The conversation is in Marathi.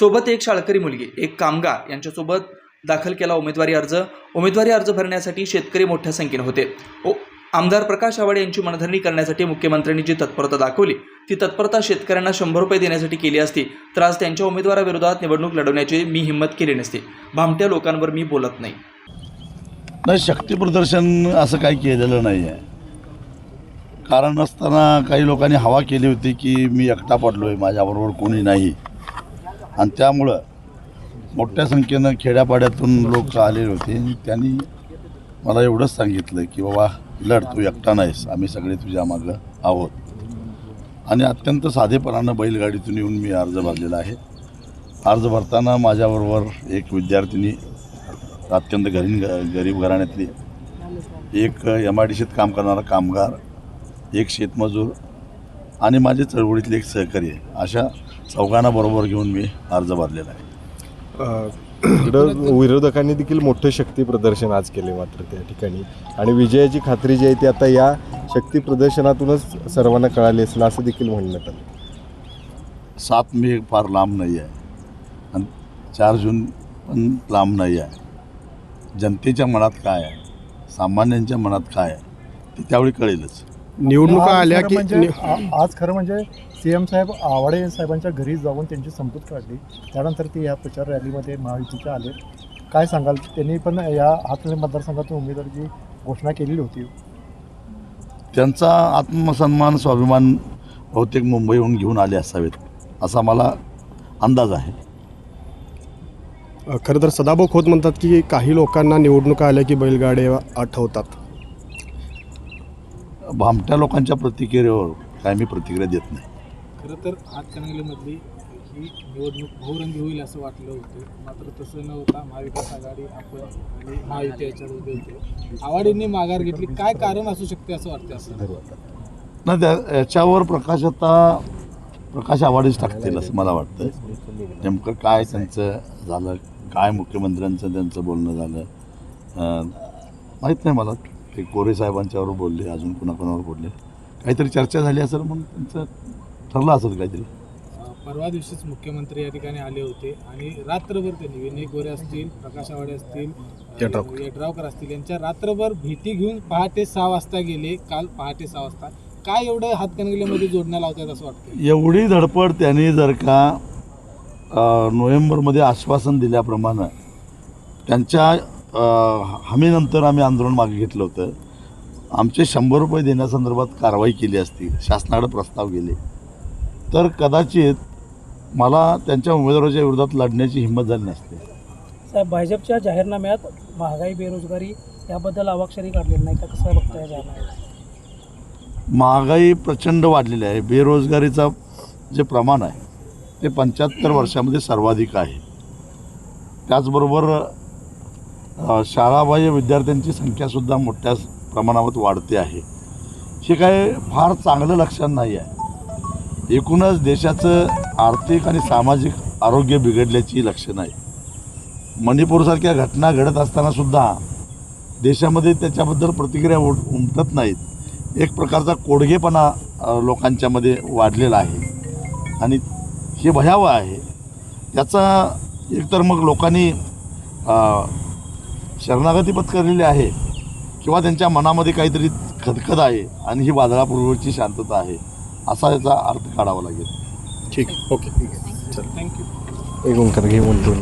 सोबत एक शाळकरी मुलगी एक कामगार यांच्यासोबत दाखल केला उमेदवारी अर्ज. उमेदवारी अर्ज भरण्यासाठी शेतकरी मोठ्या संख्येने होते. ओ आमदार प्रकाश आवाड यांची मनधरणी करण्यासाठी मुख्यमंत्र्यांनी जी तत्परता दाखवली ती तत्परता शेतकऱ्यांना शंभर रुपये देण्यासाठी केली असती तर आज त्यांच्या उमेदवाराविरोधात निवडणूक लढवण्याची मी हिंमत केली नसती. भामट्या लोकांवर मी बोलत नाही. नाही शक्ती प्रदर्शन असं काही केलेलं नाही आहे कारण असताना काही लोकांनी हवा केली होती की मी एकटा पडलो आहे माझ्याबरोबर कोणी नाही. आणि त्यामुळं मोठ्या संख्येनं खेड्यापाड्यातून लोक आलेले होते. त्यांनी मला एवढंच सांगितलं की बाबा लढ तू एकटा नाहीस. आम्ही सगळे तुझ्या मागं आहोत. आणि अत्यंत साधेपणानं बैलगाडीतून येऊन मी अर्ज भरलेला आहे. अर्ज भरताना माझ्याबरोबर एक विद्यार्थिनी अत्यंत गरीब गरीब घराण्यातली एक एम आय डी सीत काम करणारा कामगार एक शेतमजूर आणि माझे चळवळीतले एक सहकारी आहे. अशा चौघांना बरोबर घेऊन मी अर्ज भरलेला आहे. इकडं विरोधकांनी देखील मोठं शक्ती प्रदर्शन आज केले मात्र त्या ठिकाणी. आणि विजयाची खात्री जी आहे ती आता या शक्ती प्रदर्शनातूनच सर्वांना कळाली असेल असं देखील म्हणण्यात आलं. सात मे फार लांब नाही आहे. आणि चार जून पण लांब नाही आहे. जनतेच्या मनात काय आहे? सामान्यांच्या मनात काय आहे? ते त्यावेळी कळेलच. निवडणुका आल्या की म्हणजे आ- आज खरं म्हणजे सी एम साहेब आवाडे साहेबांच्या घरी जाऊन त्यांची संपूत काढली. त्यानंतर ते या प्रचार रॅलीमध्ये महायुतीचे आले. काय सांगाल? त्यांनी पण या हातले मतदारसंघातून उमेदवारीची घोषणा केलेली होती. त्यांचा आत्मसन्मान स्वाभिमान बहुतेक मुंबईहून घेऊन आले असावेत असा मला अंदाज आहे. खरं तर सदाभाऊ खोत म्हणतात की काही लोकांना निवडणुका आल्या की बैलगाड्या आठवतात. भामट्या लोकांच्या प्रतिक्रियेवर काय मी प्रतिक्रिया देत नाही. खरं तर हातकणंगलेमधली ही निवडणूक बहुरंगी होईल असं वाटलं होतं. मात्र तसं न होता महाविकास आघाडी आपण आणि महायुती याच्यामध्ये होते. आघाडींनी माघार घेतली. काय कारण असू शकते असं वाटतं असं? ना त्या याच्यावर प्रकाश आता प्रकाश आवाडीच टाकतील असं मला वाटतं नेमकं काय त्यांचं झालं? काय मुख्यमंत्र्यांचं त्यांचं बोलणं झालं? माहीत नाही मला. ते कोरे साहेबांच्यावर बोलले अजून कुणाकुणावर बोलले. काहीतरी चर्चा झाली असेल म्हणून त्यांचं ठरलं असेल काहीतरी. परवा दिवशीच मुख्यमंत्री या ठिकाणी आले होते आणि रात्रभर त्यांनी विनय गोरे असतील प्रकाश आवाडे असतील यड्रावकर. असतील यांच्या रात्रभर भीती घेऊन पहाटे सहा वाजता गेले काल पहाटे सहा वाजता. काय एवढं हातकणंगलेमध्ये जोडण्या लावतात असं वाटतं एवढी धडपड त्यांनी जर का नोव्हेंबरमध्ये आश्वासन दिल्याप्रमाणे त्यांच्या हमीनंतर आम्ही आंदोलन मागे घेतलं होतं. आमचे शंभर रुपये देण्यासंदर्भात कारवाई केली असती शासनाकडे प्रस्ताव गेले. तर कदाचित मला त्यांच्या उमेदवाराच्या विरोधात लढण्याची हिंमत झाली नसते. साहेब भाजपच्या जाहीरनाम्यात महागाई बेरोजगारी याबद्दल अवाक्षरी काढलेली नाही का? कसं बघताय जाहीरनाम्यात महागाई प्रचंड वाढलेली आहे. बेरोजगारीचा जे प्रमाण आहे ते पंच्याहत्तर वर्षामध्ये सर्वाधिक आहे. त्याचबरोबर शाळाबाह्य विद्यार्थ्यांची संख्यासुद्धा मोठ्या प्रमाणावर वाढते आहे. हे काय फार चांगलं लक्षण नाही आहे. एकूणच देशाचं आर्थिक आणि सामाजिक आरोग्य बिघडल्याची लक्षणं आहे मणिपूरसारख्या घटना घडत असतानासुद्धा देशामध्ये त्याच्याबद्दल प्रतिक्रिया उम- उमटत नाहीत. एक प्रकारचा कोडगेपणा लोकांच्यामध्ये वाढलेला आहे. आणि हे भयावह आहे. त्याचा एकतर मग लोकांनी शरणागती पत्करलेली आहे किंवा त्यांच्या मनामध्ये काहीतरी खदखद आहे आणि ही वादळापूर्वीची शांतता आहे असा याचा अर्थ काढावा लागेल. ठीक. ओके. चल. थँक्यू एक ओंकार घे बोलतो.